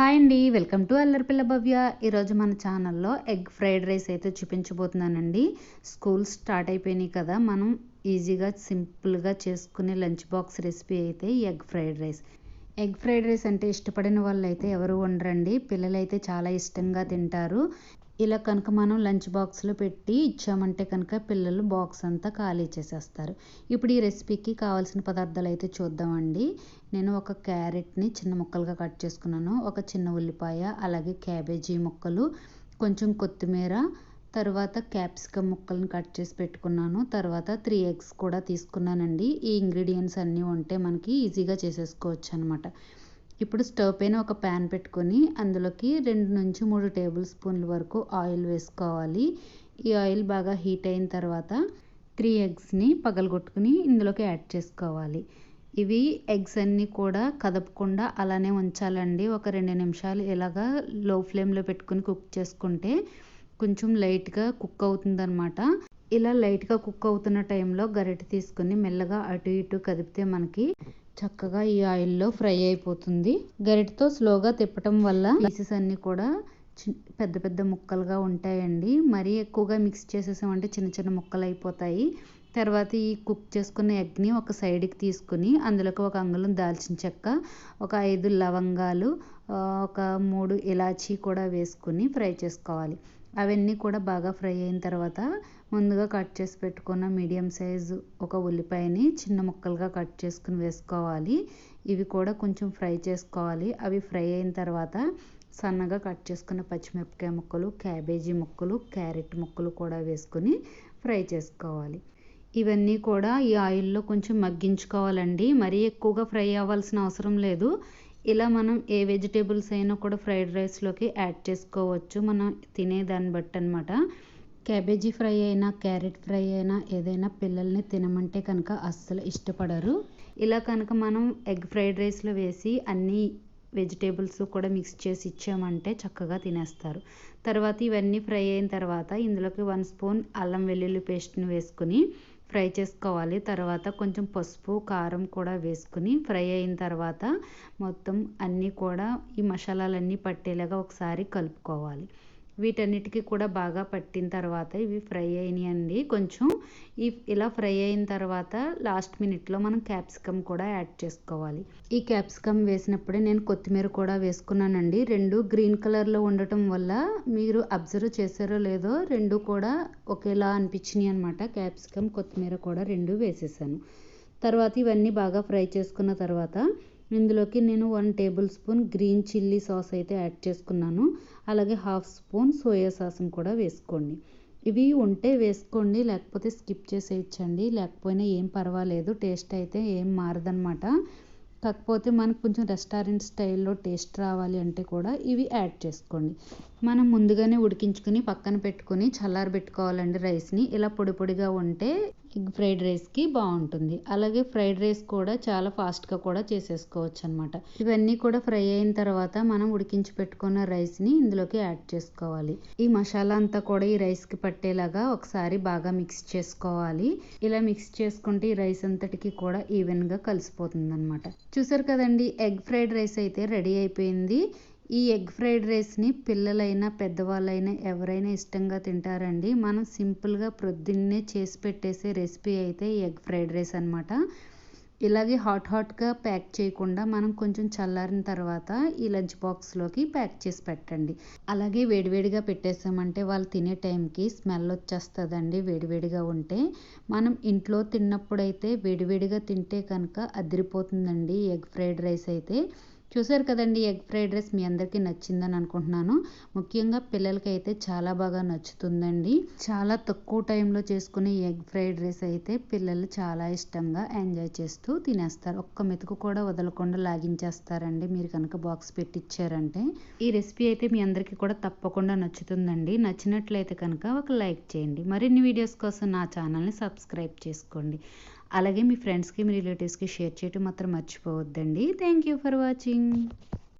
Hi అండి welcome to అల్లరిపిల్ల భవ్య. ఈరోజు మన ఛానల్లో ఎగ్ ఫ్రైడ్ రైస్ అయితే చూపించబోతున్నానండి. స్కూల్ స్టార్ట్ అయిపోయినాయి కదా మనం ఈజీగా సింపుల్గా చేసుకునే లంచ్ బాక్స్ రెసిపీ అయితే egg fried rice. Egg fried rice అంటే ఇష్టపడిన వాళ్ళు అయితే ఎవరు ఉండరండి పిల్లలైతే చాలా ఇష్టంగా తింటారు. ఇలా కనుక మనం లంచ్ బాక్స్లో పెట్టి ఇచ్చామంటే కనుక పిల్లలు బాక్స్ అంతా ఖాళీ చేసేస్తారు. ఇప్పుడు ఈ రెసిపీకి కావాల్సిన పదార్థాలు అయితే చూద్దామండి. నేను ఒక క్యారెట్ని చిన్న ముక్కలుగా కట్ చేసుకున్నాను. ఒక చిన్న ఉల్లిపాయ అలాగే క్యాబేజీ ముక్కలు కొంచెం కొత్తిమీర తర్వాత క్యాప్సికమ్ ముక్కలను కట్ చేసి పెట్టుకున్నాను. తర్వాత త్రీ ఎగ్స్ కూడా తీసుకున్నానండి. ఈ ఇంగ్రీడియంట్స్ అన్నీ ఉంటే మనకి ఈజీగా చేసేసుకోవచ్చు అనమాట ఇప్పుడు స్టవ్ పైన ఒక ప్యాన్ పెట్టుకొని అందులోకి రెండు నుంచి మూడు టేబుల్ స్పూన్ల వరకు ఆయిల్ వేసుకోవాలి. ఈ ఆయిల్ బాగా హీట్ అయిన తర్వాత త్రీ ఎగ్స్ని పగలగొట్టుకుని ఇందులోకి యాడ్ చేసుకోవాలి. ఇవి ఎగ్స్ అన్నీ కూడా కదపకుండా అలానే ఉంచాలండి. ఒక రెండు నిమిషాలు ఇలాగా లో ఫ్లేమ్లో పెట్టుకుని కుక్ చేసుకుంటే కొంచెం లైట్గా కుక్ అవుతుందన్నమాట. ఇలా లైట్గా కుక్ అవుతున్న టైంలో గరిటె తీసుకుని మెల్లగా అటు ఇటు కదిపితే మనకి చక్కగా ఈ ఆయిల్లో ఫ్రై అయిపోతుంది. గరిటతో స్లోగా తిప్పటం వల్ల పీసెస్ అన్నీ కూడా పెద్ద పెద్ద ముక్కలుగా ఉంటాయండి. మరీ ఎక్కువగా మిక్స్ చేసేసామంటే చిన్న చిన్న ముక్కలు అయిపోతాయి. తర్వాత ఈ కుక్ చేసుకున్న ఎగ్ని ఒక సైడ్కి తీసుకుని అందులోకి ఒక అంగుళం దాల్చిన చెక్క ఒక ఐదు లవంగాలు ఒక మూడు ఇలాచీ కూడా వేసుకుని ఫ్రై చేసుకోవాలి. అవన్నీ కూడా బాగా ఫ్రై అయిన తర్వాత ముందుగా కట్ చేసి పెట్టుకున్న మీడియం సైజు ఒక ఉల్లిపాయని చిన్న ముక్కలుగా కట్ చేసుకుని వేసుకోవాలి. ఇవి కూడా కొంచెం ఫ్రై చేసుకోవాలి. అవి ఫ్రై అయిన తర్వాత సన్నగా కట్ చేసుకున్న పచ్చిమిరపకాయ ముక్కలు క్యాబేజీ ముక్కలు క్యారెట్ ముక్కలు కూడా వేసుకుని ఫ్రై చేసుకోవాలి. ఇవన్నీ కూడా ఈ ఆయిల్లో కొంచెం మగ్గించుకోవాలండి. మరీ ఎక్కువగా ఫ్రై అవ్వాల్సిన అవసరం లేదు. ఇలా మనం ఏ వెజిటేబుల్స్ అయినా కూడా ఫ్రైడ్ రైస్లోకి యాడ్ చేసుకోవచ్చు. మనం తినేదాన్ని బట్టి అనమాట క్యాబేజీ ఫ్రై అయినా క్యారెట్ ఫ్రై అయినా ఏదైనా పిల్లల్ని తినమంటే కనుక అస్సలు ఇష్టపడరు. ఇలా కనుక మనం ఎగ్ ఫ్రైడ్ రైస్లో వేసి అన్నీ వెజిటేబుల్స్ కూడా మిక్స్ చేసి ఇచ్చామంటే చక్కగా తినేస్తారు. తర్వాత ఇవన్నీ ఫ్రై అయిన తర్వాత ఇందులోకి వన్ స్పూన్ అల్లం వెల్లుల్లి పేస్ట్ని వేసుకుని ఫ్రై చేసుకోవాలి. తర్వాత కొంచెం పసుపు కారం కూడా వేసుకుని ఫ్రై అయిన తర్వాత మొత్తం అన్నీ కూడా ఈ మసాలాలన్నీ పట్టేలాగా ఒకసారి కలుపుకోవాలి. వీటన్నిటికీ కూడా బాగా పట్టిన తర్వాత ఇవి ఫ్రై అయినాయండి. కొంచెం ఈ ఇలా ఫ్రై అయిన తర్వాత లాస్ట్ మినిట్లో మనం క్యాప్సికమ్ కూడా యాడ్ చేసుకోవాలి. ఈ క్యాప్సికమ్ వేసినప్పుడే నేను కొత్తిమీర కూడా వేసుకున్నానండి. రెండు గ్రీన్ కలర్లో ఉండటం వల్ల మీరు అబ్జర్వ్ చేశారో లేదో రెండు కూడా ఒకేలా అనిపించినాయి అనమాట క్యాప్సికమ్ కొత్తిమీర కూడా రెండు వేసేసాను. తర్వాత ఇవన్నీ బాగా ఫ్రై చేసుకున్న తర్వాత ఇందులోకి నేను one tablespoon green chilli sauce అయితే యాడ్ చేసుకున్నాను. అలాగే హాఫ్ స్పూన్ సోయా సాస్ని కూడా వేసుకోండి. ఇవి ఉంటే వేసుకోండి లేకపోతే స్కిప్ చేసేయచ్చండి. లేకపోయినా ఏం పర్వాలేదు టేస్ట్ అయితే ఏం మారదనమాట కాకపోతే మనకు కొంచెం రెస్టారెంట్ స్టైల్లో టేస్ట్ రావాలి అంటే కూడా ఇవి యాడ్ చేసుకోండి. మనం ముందుగానే ఉడికించుకుని పక్కన పెట్టుకుని చల్లారబెట్టుకోవాలండి రైస్ని. ఇలా పొడి పొడిగా ఉంటే ఎగ్ ఫ్రైడ్ రైస్కి బాగుంటుంది. అలాగే ఫ్రైడ్ రైస్ కూడా చాలా ఫాస్ట్గా కూడా చేసేసుకోవచ్చు అనమాట ఇవన్నీ కూడా ఫ్రై అయిన తర్వాత మనం ఉడికించి పెట్టుకున్న రైస్ని ఇందులోకి యాడ్ చేసుకోవాలి. ఈ మసాలా అంతా కూడా ఈ రైస్కి పట్టేలాగా ఒకసారి బాగా మిక్స్ చేసుకోవాలి. ఇలా మిక్స్ చేసుకుంటే ఈ రైస్ అంతటికి కూడా ఈవెన్గా కలిసిపోతుంది అనమాట చూసారు కదండి ఎగ్ ఫ్రైడ్ రైస్ అయితే రెడీ అయిపోయింది. ఈ ఎగ్ ఫ్రైడ్ రైస్ని పిల్లలైనా పెద్దవాళ్ళైనా ఎవరైనా ఇష్టంగా తింటారండి. మనం సింపుల్గా ప్రొద్దున్నే చేసి పెట్టేసే రెసిపీ అయితే ఎగ్ ఫ్రైడ్ రైస్ అనమాట ఇలాగే హాట్ హాట్గా ప్యాక్ చేయకుండా మనం కొంచెం చల్లారిన తర్వాత ఈ లంచ్ బాక్స్లోకి ప్యాక్ చేసి పెట్టండి. అలాగే వేడివేడిగా పెట్టేసామంటే వాళ్ళు తినే టైంకి స్మెల్ వచ్చేస్తుందండి. వేడివేడిగా ఉంటే మనం ఇంట్లో తిన్నప్పుడైతే వేడివేడిగా తింటే కనుక అదిరిపోతుందండి. ఎగ్ ఫ్రైడ్ రైస్ అయితే చూసారు కదండి ఎగ్ ఫ్రైడ్ రైస్ మీ అందరికీ నచ్చిందని అనుకుంటున్నాను. ముఖ్యంగా పిల్లలకి అయితే చాలా బాగా నచ్చుతుందండి. చాలా తక్కువ టైంలో చేసుకునే ఎగ్ ఫ్రైడ్ రైస్ అయితే పిల్లలు చాలా ఇష్టంగా ఎంజాయ్ చేస్తూ తినేస్తారు. ఒక్క మెతుకు కూడా వదలకుండా లాగించేస్తారండి. మీరు కనుక బాక్స్ పెట్టించారంటే ఈ రెసిపీ అయితే మీ అందరికీ కూడా తప్పకుండా నచ్చుతుందండి. నచ్చినట్లయితే కనుక ఒక లైక్ చేయండి. మరిన్ని వీడియోస్ కోసం నా ఛానల్ని సబ్స్క్రైబ్ చేసుకోండి. అలాగే మీ ఫ్రెండ్స్కి మీ రిలేటివ్స్కి షేర్ చేయటం మాత్రం మర్చిపోవద్దండి. Thank you for watching